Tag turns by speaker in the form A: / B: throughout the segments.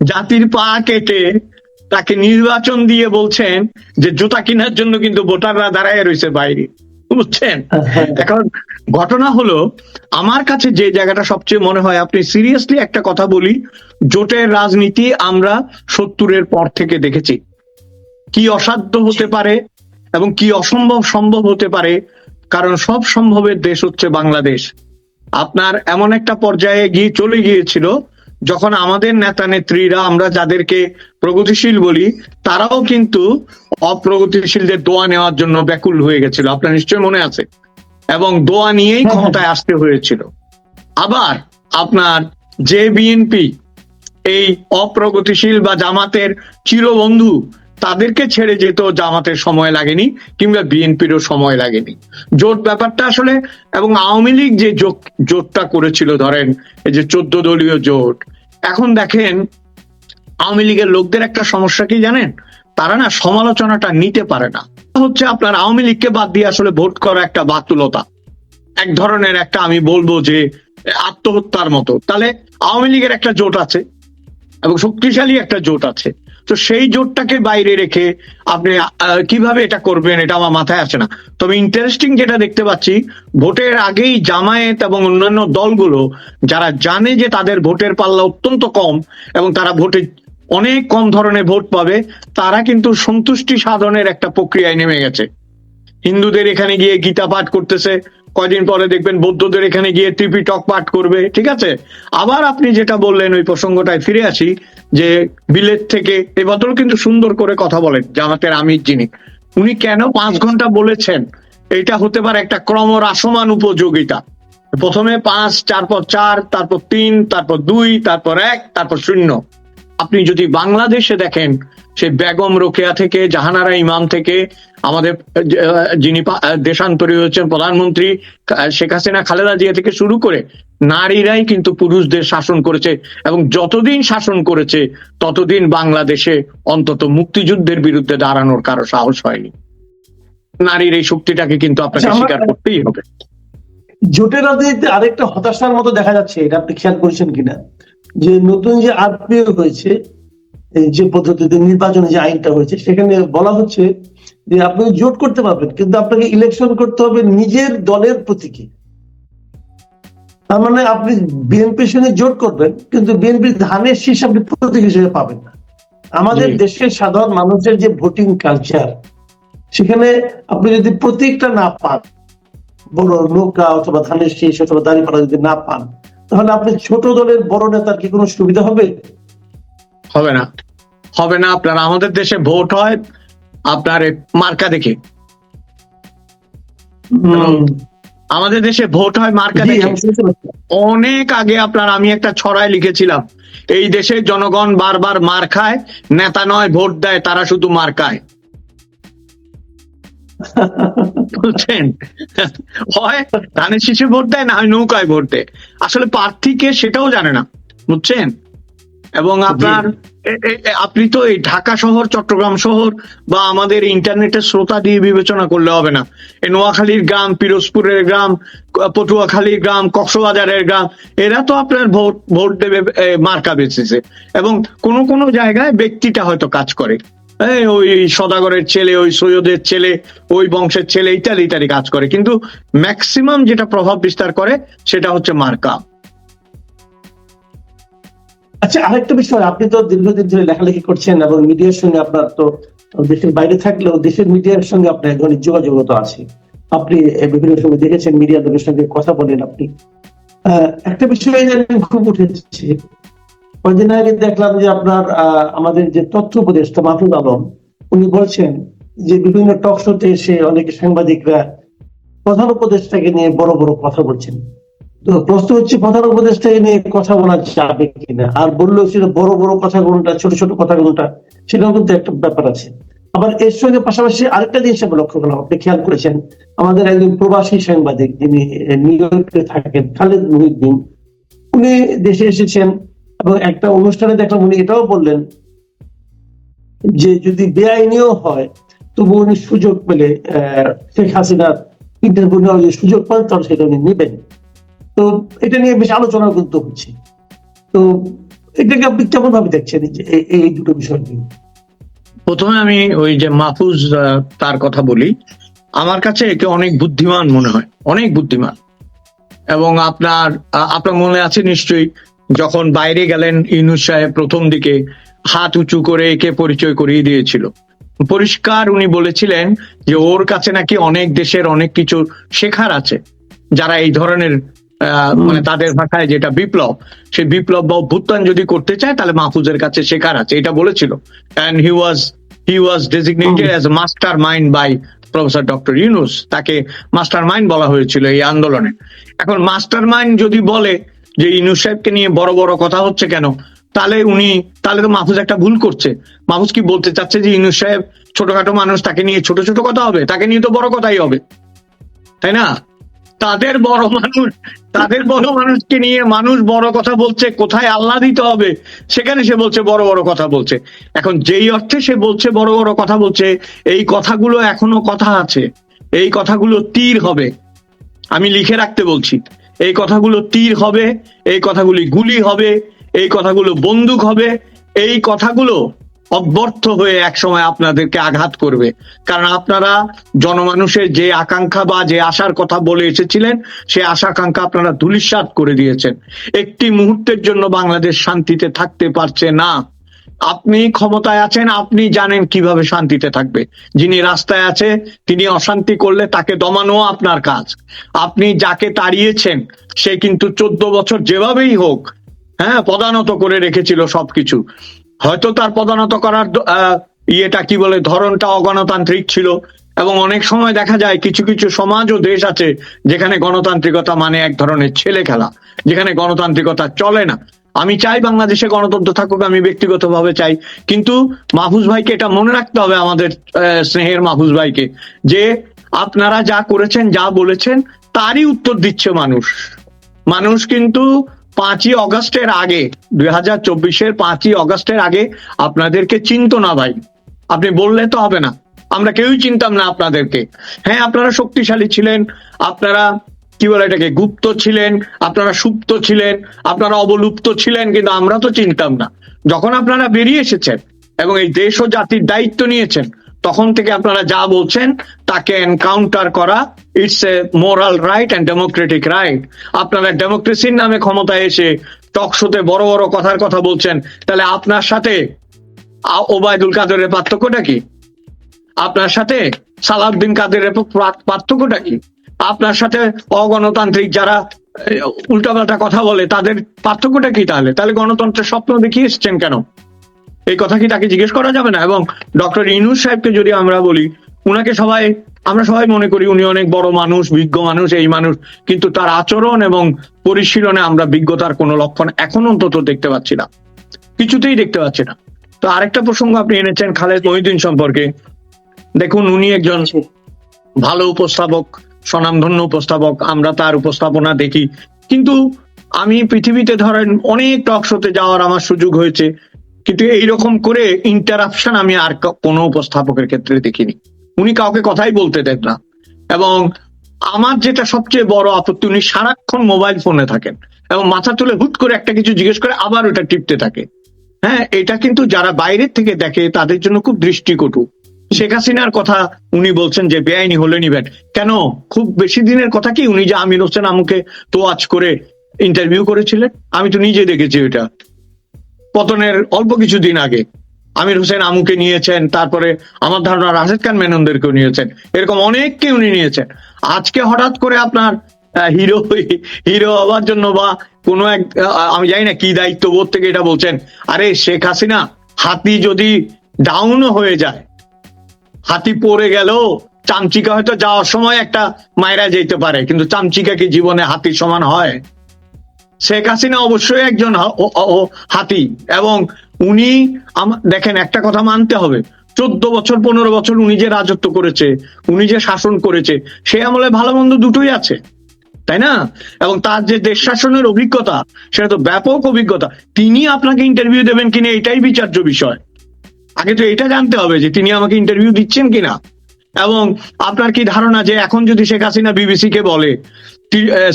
A: জাতির পা কেটে তাকে নির্বাচন দিয়ে বলছেন যে জুতা কেনার জন্য কিন্তু ভোটাররা দাঁড়ায় রয়েছে বাইরে। বুঝছেন? এখন ঘটনা হলো আমার কাছে যে জায়গাটা সবচেয়ে মনে হয় আপনি সিরিয়াসলি একটা কথা বলি জোটের রাজনীতি আমরা সত্তরের পর থেকে দেখেছি। কি অসাধ্য হতে পারে এবং কি অসম্ভব সম্ভব হতে পারে কারণ সব সম্ভবের দেশ হচ্ছে বাংলাদেশ। আপনার এমন একটা পর্যায়ে গিয়ে চলে গিয়েছিল যখন আমাদের নেতা নেত্রীরা আমরা যাদেরকে প্রগতিশীল বলি তারাও কিন্তু অপ্রগতিশীলদের দোয়া নেওয়ার জন্য ব্যাকুল হয়ে গেছিল। আপনার নিশ্চয় মনে আছে। এবং দোয়া নিয়েই
B: হ্যাঁ,
A: ক্ষমতায় আসতে হয়েছিল। আবার আপনার যে বিএনপি এই অপ্রগতিশীল বা জামাতের চিরবন্ধু তাদেরকে ছেড়ে যেত জামাতের সময় লাগেনি কিংবা বিএনপিরও সময় লাগেনি। জোট ব্যাপারটা আসলে এবং আওয়ামী লীগ যে জোটটা করেছিল, ধরেন এই যে চোদ্দ দলীয় জোট, এখন দেখেন আওয়ামী লীগের লোকদের একটা সমস্যা কি জানেন? তারা না সমালোচনাটা নিতে পারে না। হচ্ছে আপনার আওয়ামী লীগকে বাদ দিয়ে আসলে ভোট করা একটা বাতুলতা। এক ধরনের একটা আমি বলব যে আত্মহত্যার মতো। তাহলে আওয়ামী লীগের একটা জোট আছে এবং শক্তিশালী একটা জোট আছে। তো সেই জোটটাকে বাইরে রেখে আপনি কীভাবে এটা করবেন এটা আমার মাথায় আসে না। তবে ইন্টারেস্টিং যেটা দেখতে পাচ্ছি, ভোটের আগেই জামায়াত এবং অন্যান্য দলগুলো যারা জানে যে তাদের ভোটের পাল্লা অত্যন্ত কম এবং তারা ভোটে অনেক কম ধরনের ভোট পাবে, তারা কিন্তু সন্তুষ্টি সাধনের একটা প্রক্রিয়ায় নেমে গেছে। হিন্দুদের এখানে গিয়ে গীতা পাঠ করতেছে, কয়দিন পরে দেখবেন বৌদ্ধদের এখানে গিয়ে ত্রিপিটক পাঠ করবে, ঠিক আছে? আবার আপনি যেটা বললেন ওই প্রসঙ্গটায় ফিরে আসি যে বিলেত থেকে এবছর কিন্তু সুন্দর করে কথা বলেন জামাতের আমির যিনি। উনি কেন পাঁচ ঘণ্টা বলেছেন? এটা হতে পারে একটা ক্রমরাসমান উপযোগিতা। প্রথমে পাঁচ, তারপর চার, তারপর তিন, তারপর দুই, তারপর এক, তারপর শূন্য। আপনি যদি বাংলাদেশে দেখেন, সে বেগম রোকেয়া থেকে, জাহানারা ইমাম থেকে আমাদের যিনি দেশান্তরী হচ্ছেন প্রধানমন্ত্রী শেখ হাসিনা খালেদা জিয়া থেকে শুরু করে নারীরাই কিন্তু পুরুষদের শাসন করেছে এবং যতদিন শাসন করেছে ততদিন বাংলাদেশে অন্তত মুক্তিযুদ্ধের বিরুদ্ধে দাঁড়ানোর কারও সাহস হয়নি। নারীর এই শক্তিটাকে কিন্তু আপনাকে
B: আচ্ছা,
A: স্বীকার করতেই হবে।
B: জোটের রাজনীতিতে আরেকটা হতাশার মতো দেখা যাচ্ছে এটা আপনি খেয়াল করেছেন কিনা? যে নতুন যে আরপিও হয়েছে এই যে পদ্ধতিতে নির্বাচনে যে আইনটা হয়েছে সেখানে বলা হচ্ছে যে আপনি জোট করতে পারবেন কিন্তু আপনাকে ইলেকশন করতে হবে নিজের দলের প্রতীকে। তার মানে আপনি বিএনপির সঙ্গে জোট করবেন কিন্তু বিএনপির ধানের শীর্ষ আপনি প্রতীক হিসেবে পাবেন না। আমাদের দেশের সাধারণ মানুষের যে ভোটিং কালচার সেখানে আপনি যদি প্রতীকটা না পান বড় নৌকা অথবা ধানের শীষ অথবা দাঁড়িপাড়া যদি না পান তাহলে আপনি ছোট দলের বড় নেতার কি কোনো সুবিধা হবে?
A: হবে না। হবে না আপনার আমাদের দেশে ভোট হয় আপনার মার্কা দেখে। আমাদের দেশে ভোট হয় মার্কা দেখে। অনেক আগে আপনার আমি একটা ছড়ায় লিখেছিলাম এই দেশের জনগণ বারবার মার খায় নেতা নয় ভোট দেয় তারা শুধু মার খায় বুঝছেন? হয় ধানের শীষে ভোট দেয় না হয় নৌকায় ভোট দেয়। আসলে প্রার্থীকে সেটাও জানে না বুঝছেন? এবং আপনার আপনি তো এই ঢাকা শহর, চট্টগ্রাম শহর বা আমাদের ইন্টারনেটের শ্রোতা দিয়ে বিবেচনা করলে হবে না। এই নোয়াখালীর গ্রাম, পিরোজপুরের গ্রাম, পটুয়াখালীর গ্রাম, কক্সবাজারের গ্রাম, এরা তো আপনার ভোট ভোট দেবে মার্কা বেঁচেছে। এবং কোন কোন জায়গায় ব্যক্তিটা হয়তো কাজ করে। ওই সদাগরের ছেলে, ওই সৈয়দের ছেলে, ওই বংশের ছেলে, ইত্যাদি ইত্যাদি কাজ করে। কিন্তু ম্যাক্সিমাম যেটা প্রভাব বিস্তার করে, সেটা হচ্ছে মার্কা।
B: আচ্ছা আরেকটা বিষয়, আপনি তো দীর্ঘদিন ধরে লেখালেখি করছেন এবং মিডিয়ার সঙ্গে আপনার তো দেশের বাইরে থাকলেও দেশের মিডিয়ার সঙ্গে আপনার এক ধরনের যোগাযোগতা আছে। আপনি বিভিন্ন সময় দেখেছেন মিডিয়া লোকের সঙ্গে কথা বলেন আপনি। একটা বিষয় খুব উঠেছে। কয়েকদিন আগে দেখলাম যে আপনার আমাদের যে তথ্য উপদেষ্টা মাহফুজ আলম, উনি বলছেন যে বিভিন্ন টক শোতে এসে অনেক সাংবাদিকরা প্রধান উপদেষ্টাকে নিয়ে বড় বড় কথা বলছেন। তো প্রশ্ন হচ্ছে, প্রধান উপদেষ্টাকে নিয়ে কথা বলা যাবে কিনা? আর বললেও সেটা বড় বড় কথা কোনটা ছোট ছোট কথা কোনটা সেটাও কিন্তু একটা ব্যাপার আছে। আবার এর সঙ্গে পাশাপাশি আরেকটা জিনিস আমি লক্ষ্য করলাম, আপনি খেয়াল করেছেন, আমাদের একজন প্রবাসী সাংবাদিক, যিনি নিউ ইয়র্কে থাকেন, খালেদ মুহিউদ্দিন, উনি দেশে এসেছেন এবং একটা অনুষ্ঠানে দেখলাম উনি এটাও বললেন যে যদি বেআইনিও হয়, তবু উনি সুযোগ পেলে শেখ হাসিনার ইন্টারভিউ নেওয়ার যদি সুযোগ পান, তাহলে সেটা উনি নেবেন। তো এটা নিয়ে বেশ আলোচনা কিন্তু হচ্ছে। তো এটাকে আপনি কেমন ভাবে দেখছেন এই দুটো বিষয় নিয়ে?
A: প্রথমে আমি ওই যে মাহফুজ তার কথা বলি। আমার কাছে একে অনেক বুদ্ধিমান মনে হয়, অনেক বুদ্ধিমান। এবং আপনার আপনার মনে আছে নিশ্চয়ই, যখন বাইরে গেলেন ইউনুস সাহেব প্রথম দিকে, হাত উঁচু করে একে পরিচয় করিয়ে দিয়েছিল। পরিষ্কার উনি বলেছিলেন যে ওর কাছে নাকি অনেক দেশের অনেক কিছু শেখার আছে। যারা এই ধরনের মানে তাদের ভাষায় যেটা বিপ্লব সেই বিপ্লব বা অভ্যুত্থান যদি করতে চায় তাহলে মাহফুজের কাছে শেখার আছে। এটা বলেছিল। And he was he was designated as master mind by professor doctor Yunus তাকে মাস্টার মাইন্ড বলা হয়েছিল এই আন্দোলনে। এখন মাস্টার মাইন্ড যদি বলে যে ইউনুস সাহেবকে নিয়ে বড় বড় কথা হচ্ছে কেন তাহলে উনি তাহলে তো মাহফুজ একটা ভুল করছে। মাহফুজ কি বলতে চাচ্ছে যে ইউনুস সাহেব ছোটখাটো মানুষ তাকে নিয়ে ছোট ছোট কথা হবে? তাকে নিয়ে তো বড় কথাই হবে। তাই না? তাদের বড় মানুষ, তাদের বড় মানুষকে নিয়ে মানুষ বড় কথা বলছে, কোথায় আল্লাহ দিতে হবে? সেখানে সে বলছে, বড় বড় কথা বলছে। এখন যেই অর্থে সে বলছে, বড় বড় কথা বলছে, এই কথাগুলো এখনও কথা আছে। এই কথাগুলো তীর হবে। আমি লিখে রাখতে বলছি। এই কথাগুলো তীর হবে, এই কথাগুলি গুলি হবে, এই কথাগুলো বন্দুক হবে, এই কথাগুলো অব্যর্থ হয়ে একসময় আপনাদেরকে আঘাত করবে। কারণ আপনারা জনমানুষের যে আকাঙ্ক্ষা বা যে আশার কথা বলে এসেছিলেন, সে আশা আকাঙ্ক্ষা আপনারা ধুলিস্বাত করে দিয়েছেন। একটি মুহূর্তের জন্য বাংলাদেশ শান্তিতে থাকতে পারছে না। আপনি ক্ষমতায় আছেন, আপনি জানেন কীভাবে শান্তিতে থাকবে। যিনি রাস্তায় আছে, তিনি অশান্তি করলে তাকে দমানো আপনার কাজ। আপনি যাকে তাড়িয়েছেন, সে কিন্তু চোদ্দ বছর যেভাবেই হোক হ্যাঁ পদানত করে রেখেছিল সবকিছু। হয়তো তার পদানত করার ইয়েটা কি বলে, ধরনটা অগণতান্ত্রিক ছিল। এবং অনেক সময় দেখা যায় কিছু কিছু সমাজ ও দেশ আছে যেখানে গণতান্ত্রিকতা মানে এক ধরনের ছেলে খেলা, যেখানে গণতান্ত্রিকতা চলে না। আমি চাই বাংলাদেশে গণতন্ত্র থাকুক, আমি ব্যক্তিগতভাবে চাই। কিন্তু মাহফুজ ভাইকে এটা মনে রাখতে হবে আমাদের স্নেহের মাহফুজ ভাইকে, যে আপনারা যা করেছেন, যা বলেছেন, তারই উত্তর দিচ্ছে মানুষ। মানুষ কিন্তু পাঁচই অগস্টের আগে দুই হাজার চব্বিশের পাঁচই অগস্টের আগে আপনাদেরকে চিনতো না ভাই। আপনি বললে তো হবে না। আমরা কেউই চিনতাম না আপনাদেরকে। হ্যাঁ আপনারা শক্তিশালী ছিলেন, আপনারা, কি বলে এটাকে, গুপ্ত ছিলেন, আপনারা সুপ্ত ছিলেন, আপনারা অবলুপ্ত ছিলেন, কিন্তু আমরা তো চিনতাম না। যখন আপনারা বেরিয়ে এসেছেন এবং এই দেশ ও জাতির দায়িত্ব নিয়েছেন তখন থেকে আপনারা যা বলছেন, তাকে এনকাউন্টার করা it's a moral right and democratic right আপনারা ডেমোক্রেসির নামে ক্ষমতায় এসে টক শোতে বড় বড় কথার কথা বলছেন, তাহলে আপনার সাথে ওবায়দুল কাদেরের পার্থক্যটা কি? আপনার সাথে সালাউদ্দিন কাদেরের পার্থক্যটা কি? আপনার সাথে অগণতান্ত্রিক যারা উল্টাপাল্টা কথা বলে, তাদের পার্থক্যটা কি তাহলে? তাহলে গণতন্ত্রের স্বপ্ন দেখিয়ে এসছেন কেন? এই কথা কি তাকে জিজ্ঞেস করা যাবে না? এবং ডক্টর ইনুস সাহেবকে যদি আমরা বলি, উনাকে সবাই, আমরা সবাই মনে করি উনি অনেক বড় মানুষ, বিজ্ঞ মানুষ, এই মানুষ। কিন্তু তার আচরণ এবং পরিশীলনে আমরা বিজ্ঞতার কোনো লক্ষণ এখন অন্তত দেখতে পাচ্ছি না। কিছুতেই দেখতে পাচ্ছি না। তো আরেকটা প্রসঙ্গ আপনি এনেছেন খালেদ মহিউদ্দিন সম্পর্কে। দেখুন, উনি একজন ভালো উপস্থাপক, স্বনামধন্য উপস্থাপক, আমরা তার উপস্থাপনা দেখি। কিন্তু আমি পৃথিবীতে ধরেন অনেক টক শোতে যাওয়ার আমার সুযোগ হয়েছে। কিন্তু এইরকম করে ইন্টারাপশন আমি আর কোনো উপস্থাপকের ক্ষেত্রে দেখিনি। উনি কাউকে কথাই বলতে দেন না। এবং আমার যেটা সবচেয়ে বড় আপত্তি, উনি সারাক্ষণ মোবাইল ফোনে থাকেন এবং মাথা তুলে হুট করে একটা কিছু জিজ্ঞেস করে আবার ওটা টিপতে থাকে। হ্যাঁ এটা কিন্তু যারা বাইরের থেকে দেখে তাদের জন্য খুব দৃষ্টিকটু। শেখ হাসিনার কথা উনি বলছেন যে, বেআইনি হলে নিবেন কেন? খুব বেশি দিনের কথা কি? উনি যে আমির হোসেন আমুকে তো আজ করে ইন্টারভিউ করেছিলেন? আমি তো নিজে দেখেছি ওটা পতনের অল্প কিছুদিন আগে আমির হোসেন আমুকে নিয়েছেন, তারপরে আমার ধারণা রাশেদ খান মেননদেরকেও নিয়েছেন। এরকম অনেককে উনি নিয়েছেন। আজকে হঠাৎ করে আপনার হিরো হিরো হওয়ার জন্য বা কোনো এক আমি জানি না কি দায়িত্ব বোধ থেকে এটা বলছেন। আরে শেখ হাসিনা, হাতি যদি ডাউনও হয়ে যায়, হাতি পড়ে গেল চামচিকা হয়তো যাওয়ার সময় একটা মায়েরা যেতে পারে, কিন্তু চামচিকা কি জীবনে হাতির সমান হয়? শেখ হাসিনা অবশ্যই একজন হাতি এবং উনি দেখেন, একটা কথা মানতে হবে। চোদ্দ বছর, পনেরো বছর উনি যে রাজত্ব করেছে, উনি যে শাসন করেছে, সে আমলে ভালো মন্দ দুটোই আছে, তাই না? এবং তার যে দেশ শাসনের অভিজ্ঞতা, সেটা তো ব্যাপক অভিজ্ঞতা। তিনি আপনাকে ইন্টারভিউ দেবেন কিনা, এটাই বিচার্য বিষয়। আগে তো এটা জানতে হবে যে তিনি আমাকে ইন্টারভিউ দিচ্ছেন কিনা। এবং আপনার কি ধারণা যে এখন যদি শেখ হাসিনা বিবিসি কে বলে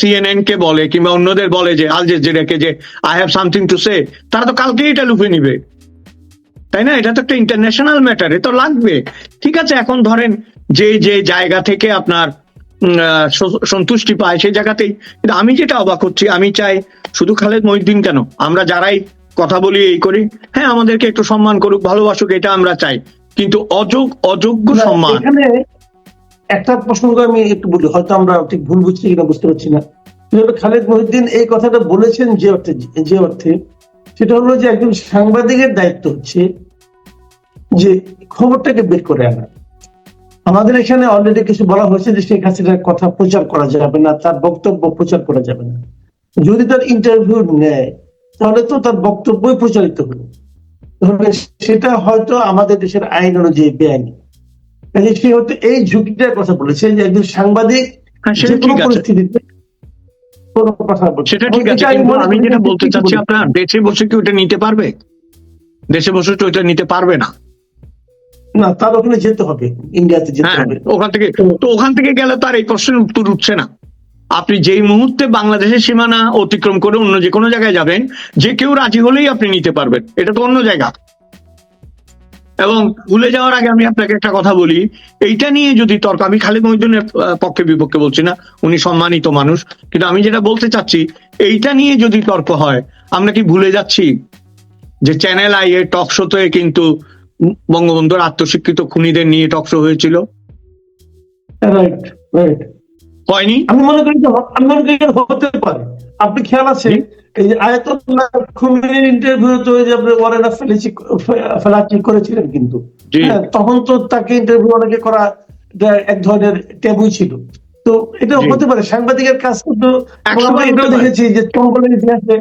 A: সিএনএন কে বলে কিংবা অন্যদের বলে যে আল জেজিরাকে যে I have something to say তারা তো কালকেই এটা লুফে নিবে। তাই না? এটা তো একটা ইন্টারন্যাশনাল ম্যাটার এ তো লাগবে। ঠিক আছে এখন ধরেন যে যে জায়গা থেকে আপনার সন্তুষ্টি পায় সেই জায়গাতেই। কিন্তু আমি যেটা অবাক হচ্ছি আমি চাই শুধু খালেদ মহিউদ্দিন কেন? আমরা যারাই কথা বলি এই করি হ্যাঁ আমাদেরকে একটু সম্মান করুক ভালোবাসুক এটা আমরা চাই। কিন্তু অযোগ অযোগ্য সম্মান
B: একটা প্রসঙ্গ আমি একটু বলি, হয়তো আমরা ঠিক ভুল বুঝছি কিনা বুঝতে পারছি না। খালেদ মহিউদ্দিন এই কথাটা বলেছেন যে অর্থে যে অর্থে, সেটা হলো যে একজন সাংবাদিকের দায়িত্ব হচ্ছে যে খবরটাকে বের করে আনা। আমাদের এখানে অলরেডি কিছু বলা হয়েছে যে শেখ হাসিনার কথা প্রচার করা যাবে না, তার বক্তব্য প্রচার করা যাবে না। যদি তার ইন্টারভিউ নেয়, তাহলে তো তার বক্তব্যই প্রচারিত হলো। সেটা হয়তো আমাদের দেশের আইন অনুযায়ী বেআইনি। সে হয়তো এই ঝুঁকিটার কথা বলেছে যে একজন সাংবাদিক
A: সেটা
B: পরিস্থিতিতে
A: ঠিক আছে
B: আমি
A: যেটা বলতে চাচ্ছি আপনার দেশে বসে কি ওটা নিতে পারবে? দেশে বসে তো ওটা নিতে পারবে না।
B: না তার ওখানে যেতে হবে ইন্ডিয়াতে যেতে
A: হ্যাঁ
B: হবে।
A: ওখান থেকে তো ওখান থেকে গেলে তার এই প্রশ্নের উত্তর উঠছে না। আপনি যেই মুহূর্তে বাংলাদেশের সীমানা অতিক্রম করে অন্য যে কোনো জায়গায় যাবেন যে কেউ রাজি হলেই আপনি নিতে পারবেন। এটা তো অন্য জায়গা। এবং ভুলে যাওয়ার আগে আমি আপনাকে একটা কথা বলি। এইটা নিয়ে যদি তর্ক, আমি খালিদ মহিউদ্দিনের পক্ষে বিপক্ষে বলছি না, উনি সম্মানিত মানুষ। কিন্তু আমি যেটা বলতে চাচ্ছি, এইটা নিয়ে যদি তর্ক হয়, আমরা কি ভুলে যাচ্ছি? যে চ্যানেল আই এর টক শোতে কিন্তু বঙ্গবন্ধুর আত্মশিক্ষিত খুনিদের নিয়ে টক শো হয়েছিল।
B: রাইট রাইট
A: হয়নি?
B: আমি মনে করি আমি মনে করি হতে পারে। আপনি খেয়াল আছে এই যে আয়াতুল্লাহ খুমেনির ইন্টারভিউ তো যে আপনি ওয়ারেনা ফেলাচি করেছিলেন কিন্তু। হ্যাঁ, তখন তো তাকে ইন্টারভিউ অনেকে করা এক ধরনের ট্যাবু ছিল। তো এটা হতে পারে। সাংবাদিকের কাজ কিন্তু। দেখেছি যে চম্বলের ইতিহাসে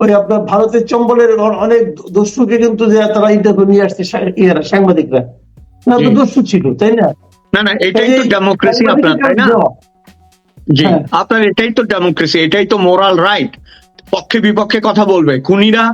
B: ওই আপনার ভারতের চম্বলের অনেক দস্যুকে কিন্তু যে তারা ইন্টারভিউ নিয়ে আসছে ইয়েরা সাংবাদিকরা। না তো দস্যু ছিল তাই না?
A: না না এটাই তো ডেমোক্রেসি আপনার তাই না। জি।
B: হ্যাঁ।
A: আপনার এটাই তো ডেমোক্রেসি এটাই তো মোরাল রাইট পক্ষে বিপক্ষে কথা বলবে। খুনিরা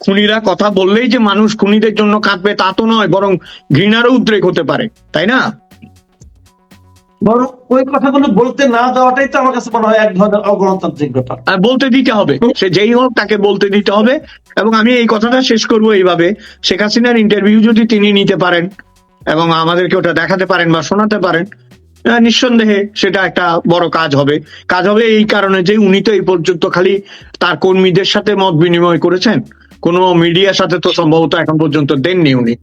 A: খুনিরা কথা বললেই যে মানুষ খুনিদের জন্য কাঁদবে তা তো নয় বরং ঘৃণারও উদ্রেক হতে পারে তাই না?
B: বরং ওই কথাগুলো বলতে না দেওয়াটাই তো আমার কাছে মনে হয় এক ধরনের অগণতান্ত্রিক ব্যাপার।
A: আর বলতে দিতে হবে সে যেই হোক তাকে বলতে দিতে হবে এবং আমি এই কথাটা শেষ করব এইভাবে। শেখ হাসিনার ইন্টারভিউ যদি তিনি নিতে পারেন এবং আমাদেরকে ওটা দেখাতে পারেন বা শোনাতে পারেন নিঃসন্দেহে সেটা একটা বড় কাজ হবে। কাজ হবে এই কারণে যে উনি তো এই পর্যন্ত খালি তার কর্মীদের সাথে মত বিনিময় করেছেন। কোনো মিডিয়ার সাথে তো সম্ভবত এখন পর্যন্ত দেননি উনি।